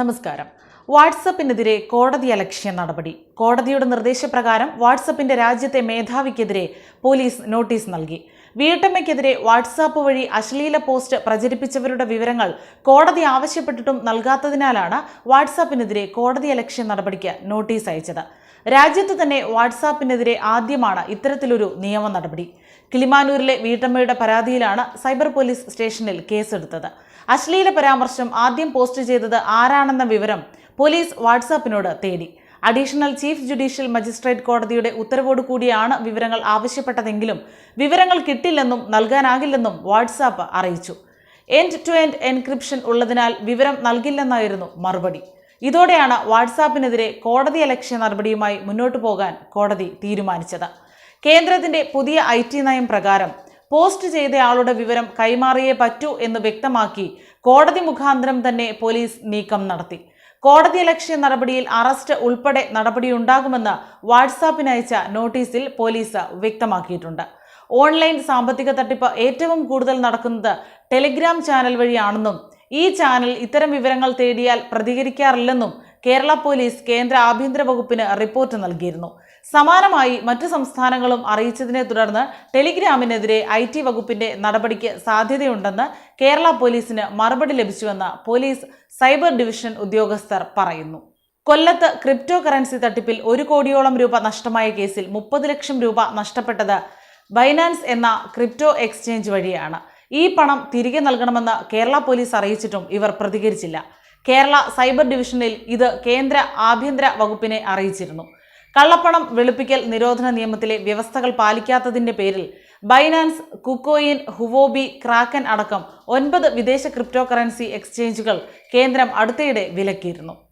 നമസ്കാരം. വാട്സപ്പിനെതിരെ കോടതി അലക്ഷ്യ നടപടി. കോടതിയുടെ നിർദ്ദേശപ്രകാരം വാട്സപ്പിന്റെ രാജ്യത്തെ മേധാവിക്കെതിരെ പോലീസ് നോട്ടീസ് നൽകി. വീട്ടമ്മയ്ക്കെതിരെ വാട്സാപ്പ് വഴി അശ്ലീല പോസ്റ്റ് പ്രചരിപ്പിച്ചവരുടെ വിവരങ്ങൾ കോടതി ആവശ്യപ്പെട്ടിട്ടും നൽകാത്തതിനാലാണ് വാട്സാപ്പിനെതിരെ കോടതി അലക്ഷ്യ നടപടിക്ക് നോട്ടീസ് അയച്ചത്. രാജ്യത്ത് തന്നെ വാട്സാപ്പിനെതിരെ ആദ്യമാണ് ഇത്തരത്തിലൊരു നിയമ നടപടി. കിളിമാനൂരിലെ വീട്ടമ്മയുടെ പരാതിയിലാണ് സൈബർ പോലീസ് സ്റ്റേഷനിൽ കേസെടുത്തത്. അശ്ലീല പരാമർശം ആദ്യം പോസ്റ്റ് ചെയ്തത് ആരാണെന്ന വിവരം പോലീസ് വാട്സാപ്പിനോട് തേടി. അഡീഷണൽ ചീഫ് ജുഡീഷ്യൽ മജിസ്ട്രേറ്റ് കോടതിയുടെ ഉത്തരവോട് കൂടിയാണ് വിവരങ്ങൾ ആവശ്യപ്പെട്ടതെങ്കിലും വിവരങ്ങൾ കിട്ടില്ലെന്നും നൽകാനാകില്ലെന്നും വാട്സാപ്പ് അറിയിച്ചു. എൻഡ് ടു എൻഡ് എൻക്രിപ്ഷൻ ഉള്ളതിനാൽ വിവരം നൽകില്ലെന്നായിരുന്നു മറുപടി. ഇതോടെയാണ് വാട്സാപ്പിനെതിരെ കോടതി അലക്ഷ്യ നടപടിയുമായി മുന്നോട്ടു പോകാൻ കോടതി തീരുമാനിച്ചത്. കേന്ദ്രത്തിന്റെ പുതിയ ഐ ടി നയം പ്രകാരം പോസ്റ്റ് ചെയ്തയാളുടെ വിവരം കൈമാറിയേ പറ്റൂ എന്ന് വ്യക്തമാക്കി കോടതി മുഖാന്തരം തന്നെ പോലീസ് നീക്കം നടത്തി. കോടതി ലക്ഷ്യ നടപടിയിൽ അറസ്റ്റ് ഉൾപ്പെടെ നടപടിയുണ്ടാകുമെന്ന് വാട്സാപ്പിന് അയച്ച നോട്ടീസിൽ പോലീസ് വ്യക്തമാക്കിയിട്ടുണ്ട്. ഓൺലൈൻ സാമ്പത്തിക തട്ടിപ്പ് ഏറ്റവും കൂടുതൽ നടക്കുന്നത് ടെലിഗ്രാം ചാനൽ വഴിയാണെന്നും ഈ ചാനൽ ഇത്തരം വിവരങ്ങൾ തേടിയാൽ പ്രതികരിക്കാറില്ലെന്നും കേരള പോലീസ് കേന്ദ്ര ആഭ്യന്തര വകുപ്പിന് റിപ്പോർട്ട് നൽകിയിരുന്നു. സമാനമായി മറ്റു സംസ്ഥാനങ്ങളും അറിയിച്ചതിനെ തുടർന്ന് ടെലിഗ്രാമിനെതിരെ ഐ ടി വകുപ്പിന്റെ നടപടിക്ക് സാധ്യതയുണ്ടെന്ന് കേരള പോലീസിന് മറുപടി ലഭിച്ചുവെന്ന് പോലീസ് സൈബർ ഡിവിഷൻ ഉദ്യോഗസ്ഥർ പറയുന്നു. കൊല്ലത്ത് ക്രിപ്റ്റോ കറൻസി തട്ടിപ്പിൽ ഒരു കോടിയോളം രൂപ നഷ്ടമായ കേസിൽ മുപ്പത് ലക്ഷം രൂപ നഷ്ടപ്പെട്ടത് ബൈനാൻസ് എന്ന ക്രിപ്റ്റോ എക്സ്ചേഞ്ച് വഴിയാണ്. ഈ പണം തിരികെ നൽകണമെന്ന് കേരള പോലീസ് അറിയിച്ചിട്ടും ഇവർ പ്രതികരിച്ചില്ല. കേരള സൈബർ ഡിവിഷനിൽ ഇത് കേന്ദ്ര ആഭ്യന്തര വകുപ്പിനെ അറിയിച്ചിരുന്നു. കള്ളപ്പണം വെളുപ്പിക്കൽ നിരോധന നിയമത്തിലെ വ്യവസ്ഥകൾ പാലിക്കാത്തതിന്റെ പേരിൽ ബൈനാൻസ് കുക്കോയിൻ ഹുവോബി ക്രാക്കൻ അടക്കം ഒൻപത് വിദേശ ക്രിപ്റ്റോ കറൻസി എക്സ്ചേഞ്ചുകൾ കേന്ദ്രം അടുത്തിടെ വിലക്കിയിരുന്നു.